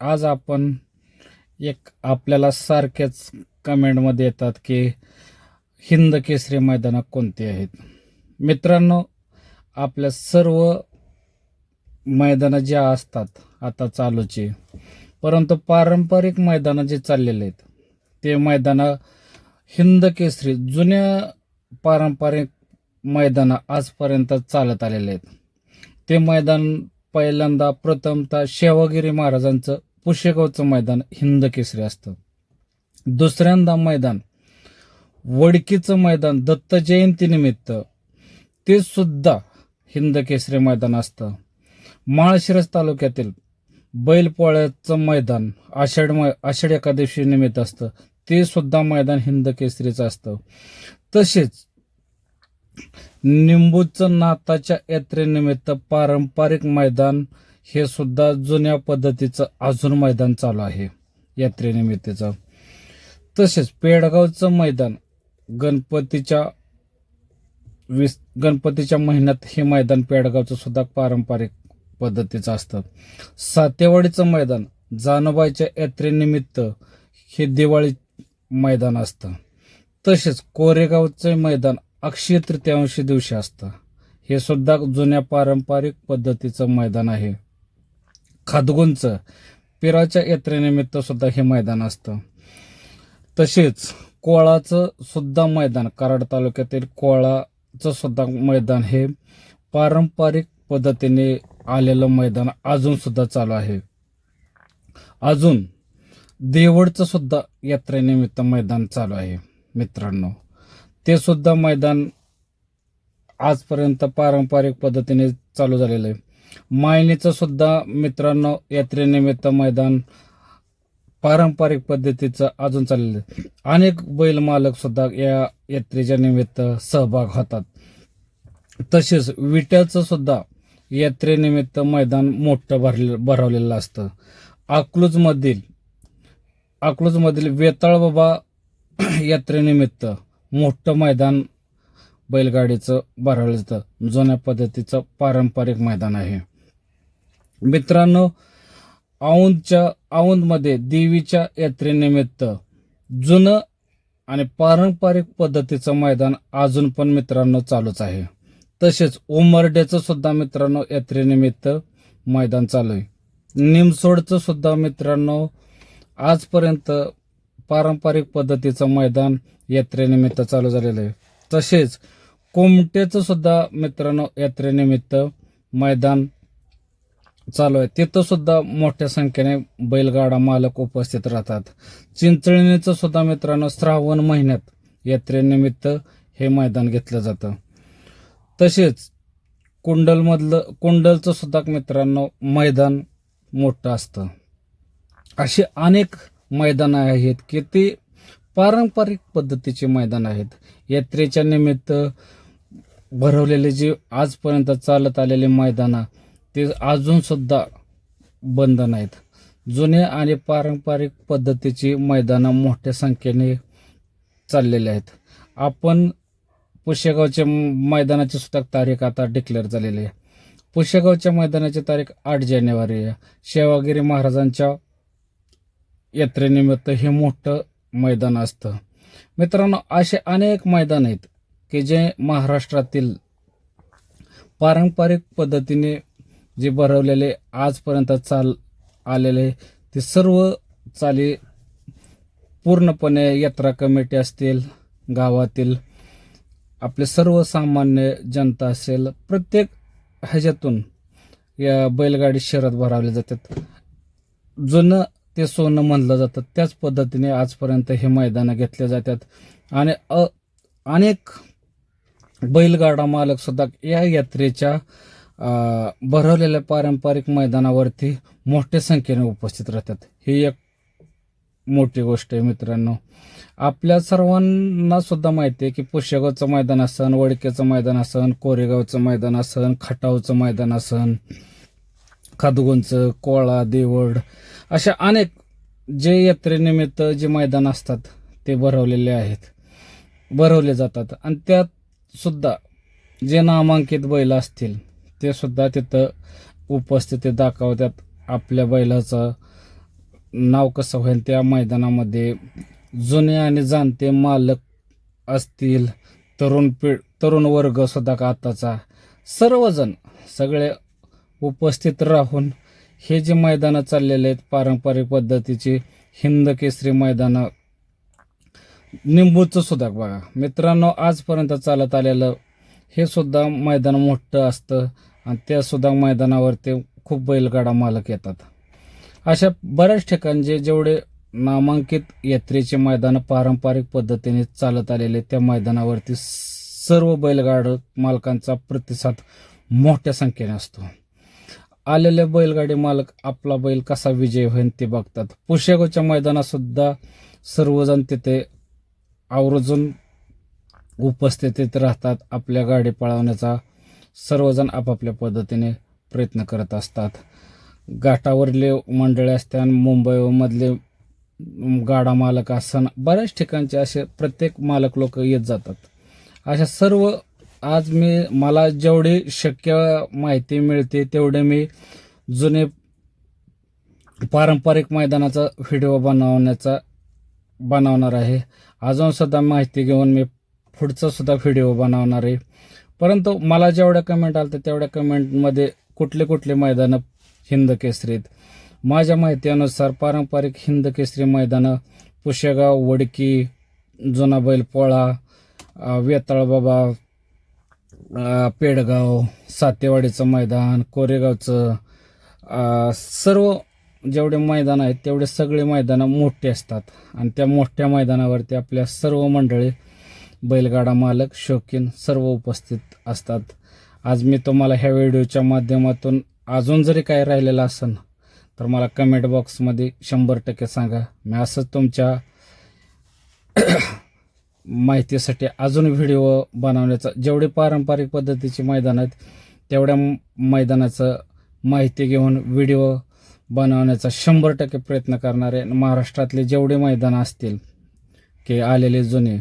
आज आपण एक आपल्याला सारख्याच कमेंटमध्ये येतात की हिंद केसरी मैदानं कोणती आहेत? मित्रांनो आपल्या सर्व मैदानं ज्या असतात आता चालूचे परंतु पारंपरिक मैदानं जे चाललेले आहेत ते मैदानं हिंद केसरी जुन्या पारंपरिक मैदानं आजपर्यंत चालत आलेले आहेत. ते मैदान पहिल्यांदा प्रथमतः शेवगिरी महाराजांचं पुशेगावचं मैदान हिंद केसरी असतं. दुसऱ्यांदा मैदान वडकीचं मैदान दत्त जयंतीनिमित्त ते सुद्धा हिंद केसरी मैदान असतं. माळशिरस तालुक्यातील बैलपोळ्याचं मैदान आषाढ मै आषाढ एकादशी निमित्त असतं. ते सुद्धा मैदान हिंद केसरीचं असतं. तसेच निंबूचं नाताच्या यात्रेनिमित्त पारंपरिक मैदान हे सुद्धा जुन्या पद्धतीचं अजून मैदान चालू आहे यात्रेनिमित्तचं. तसेच पेडगावचं मैदान गणपतीच्या विस गणपतीच्या महिन्यात हे मैदान पेडगावचं सुद्धा पारंपरिक पद्धतीचं असतं. सातेवाडीचं मैदान जानोबाईच्या यात्रेनिमित्त हे दिवाळी मैदान असतं. तसेच कोरेगावचं मैदान अक्षय तृतीयांशी दिवशी असतं. हे सुद्धा जुन्या पारंपरिक पद्धतीचं मैदान आहे. खादगुंचं पिराच्या यात्रेनिमित्त सुद्धा हे मैदान असतं. तसेच कोळाचं सुद्धा मैदान कराड तालुक्यातील कोळाचं सुद्धा मैदान हे पारंपरिक पद्धतीने आलेलं मैदान अजून सुद्धा चालू आहे. अजून देवळचं सुद्धा यात्रेनिमित्त मैदान चालू आहे मित्रांनो. ते सुद्धा मैदान आजपर्यंत पारंपरिक पद्धतीने चालू झालेलं आहे. मायनीचं सुद्धा मित्रांनो यात्रेनिमित्त मैदान पारंपरिक पद्धतीचं अजून चाललेलं आहे. अनेक बैल मालक सुद्धा या यात्रेच्या निमित्त सहभाग होतात. तसेच विट्याचं सुद्धा यात्रेनिमित्त मैदान मोठं भरले भरवलेलं असतं. अकलूजमधील अकलूजमधील वेताळ बाबा यात्रेनिमित्त मोठं मैदान बैलगाडीचं भरवलं जातं. जुन्या पद्धतीचं पारंपरिक मैदान आहे. मित्रांनो औंधच्या औंधमध्ये देवीच्या यात्रेनिमित्त जुनं आणि पारंपरिक पद्धतीचं मैदान अजून पण मित्रांनो चालूच आहे. तसेच उमरड्याचं सुद्धा मित्रांनो यात्रेनिमित्त मैदान चालू आहे. निमसोडचं सुद्धा मित्रांनो आजपर्यंत पारंपरिक पद्धतीचं मैदान यात्रेनिमित्त चालू झालेलं आहे. तसेच कोमटेचं सुद्धा मित्रांनो यात्रेनिमित्त मैदान चालू आहे. तिथं सुद्धा मोठ्या संख्येने बैलगाडा मालक उपस्थित राहतात. चिंचणीचं सुद्धा मित्रांनो श्रावण महिन्यात यात्रेनिमित्त हे मैदान घेतलं जातं. तसेच कुंडलमधलं कुंडलचं सुद्धा मित्रांनो मैदान मोठं असतं. असे अनेक मैदानं आहेत की ते पारंपरिक पद्धतीचे मैदान आहेत. यात्रेच्या निमित्त भरवलेले जे आजपर्यंत चालत आलेले मैदानं ते अजूनसुद्धा बंद नाहीत. जुने आणि पारंपरिक पद्धतीची मैदानं मोठ्या संख्येने चाललेले आहेत. आपण पुशेगावच्या मैदानाची सुद्धा तारीख आता डिक्लेअर झालेली आहे. पुशेगावच्या मैदानाची तारीख आठ जानेवारी आहे. शेवागिरी महाराजांच्या यात्रेनिमित्त हे मोठं मैदान असतं. मित्रांनो असे अनेक मैदान आहेत की जे महाराष्ट्रातील पारंपरिक पद्धतीने जे भरवलेले आजपर्यंत चाल आलेले ते सर्व चाली पूर्णपणे यात्रा कमिटी असतील गावातील आपले सर्वसामान्य जनता असेल प्रत्येक ह्याच्यातून या बैलगाडी शहरात भरावल्या जातात. जुनं ते सोनं म्हणलं जातं. त्याच पद्धतीने आजपर्यंत हे मैदानं घेतले जातात. आणि अ अनेक बैलगाडा मालक सुद्धा या यात्रेच्या भरवलेल्या पारंपरिक मैदानावरती मोठ्या संख्येने उपस्थित राहतात. ही एक मोठी गोष्ट आहे मित्रांनो. आपल्या सर्वांना सुद्धा माहिती आहे की पुष्यगावचं मैदान असन वडकेचं मैदान असन कोरेगावचं मैदान असन खटावचं मैदान असन खादगुंचं कोळा देवड अशा अनेक जे यात्रेनिमित्त जे मैदान असतात ते भरवलेले आहेत. भरवले जातात. आणि त्यात सुद्धा जे नामांकित बैल असतील ते सुद्धा तिथं उपस्थिती दाखवतात. आपल्या बैलाचं नाव कसं होईल त्या मैदानामध्ये. जुने आणि जाणते मालक असतील तरुण पिढ तरुण वर्ग सुद्धा का आताचा. सर्वजण सगळे उपस्थित राहून हे जे मैदानं चाललेले आहेत पारंपरिक पद्धतीची हिंद केसरी मैदानं निंबूचं सुद्धा बघा. मित्रांनो आजपर्यंत चालत आलेलं हे सुद्धा मैदान मोठं असतं आणि त्यासुद्धा मैदानावरती खूप बैलगाडा मालक येतात. अशा बऱ्याच ठिकाणी जे जेवढे नामांकित यात्रेचे मैदानं पारंपरिक पद्धतीने चालत आलेले त्या मैदानावरती सर्व बैलगाड मालकांचा प्रतिसाद मोठ्या संख्येने असतो. आलेले बैलगाडी मालक आपला बैल कसा विजय होईल ते बघतात. पुष्यगावच्या मैदानात सुद्धा सर्वजण तिथे आवर्जून उपस्थितीत राहतात. आपल्या गाडी पळवण्याचा सर्वजण आपापल्या पद्धतीने प्रयत्न करत असतात. घाटावरले मंडळी असतात मुंबईमधले गाडा मालक असताना बऱ्याच ठिकाणचे असे प्रत्येक मालक लोक येत जातात. अशा सर्व आज मी मला जेवढी शक्य माहिती मिळते तेवढे मी जुने पारंपरिक मैदानाचा व्हिडिओ बनवण्याचा बनवणार आहे. अजूनसुद्धा माहिती घेऊन मी पुढचा सुद्धा व्हिडिओ बनवणार आहे. परंतु मला जेवढ्या कमेंट आल्या तेवढ्या कमेंटमध्ये कुठले कुठले मैदानं हिंद केसरीत माझ्या माहितीनुसार पारंपरिक हिंद केसरी मैदानं पुशेगाव वडकी जुना बैलपोळा वेताळबाबा पेडगाव सातेवाडीचं मैदान कोरेगावचं सर्व जेवढे मैदान आहेत तेवढे सगळे मैदानं मोठे असतात. आणि त्या मोठ्या मैदानावरती आपल्या सर्व मंडळी बैलगाडा मालक शौकीन सर्व उपस्थित असतात. आज मी तुम्हाला ह्या व्हिडिओच्या माध्यमातून अजून जरी काय राहिलेलं असेल तर मला कमेंट बॉक्समध्ये शंभर टक्के सांगा. मी असंच तुमच्या माहितीसाठी अजून व्हिडिओ बनवण्याचा जेवढे पारंपरिक पद्धतीची मैदान आहेत तेवढ्या मैदानाचं माहिती घेऊन व्हिडिओ बनवण्याचा शंभर टक्के प्रयत्न करणारे महाराष्ट्रातले जेवढे मैदानं असतील की आलेले जुने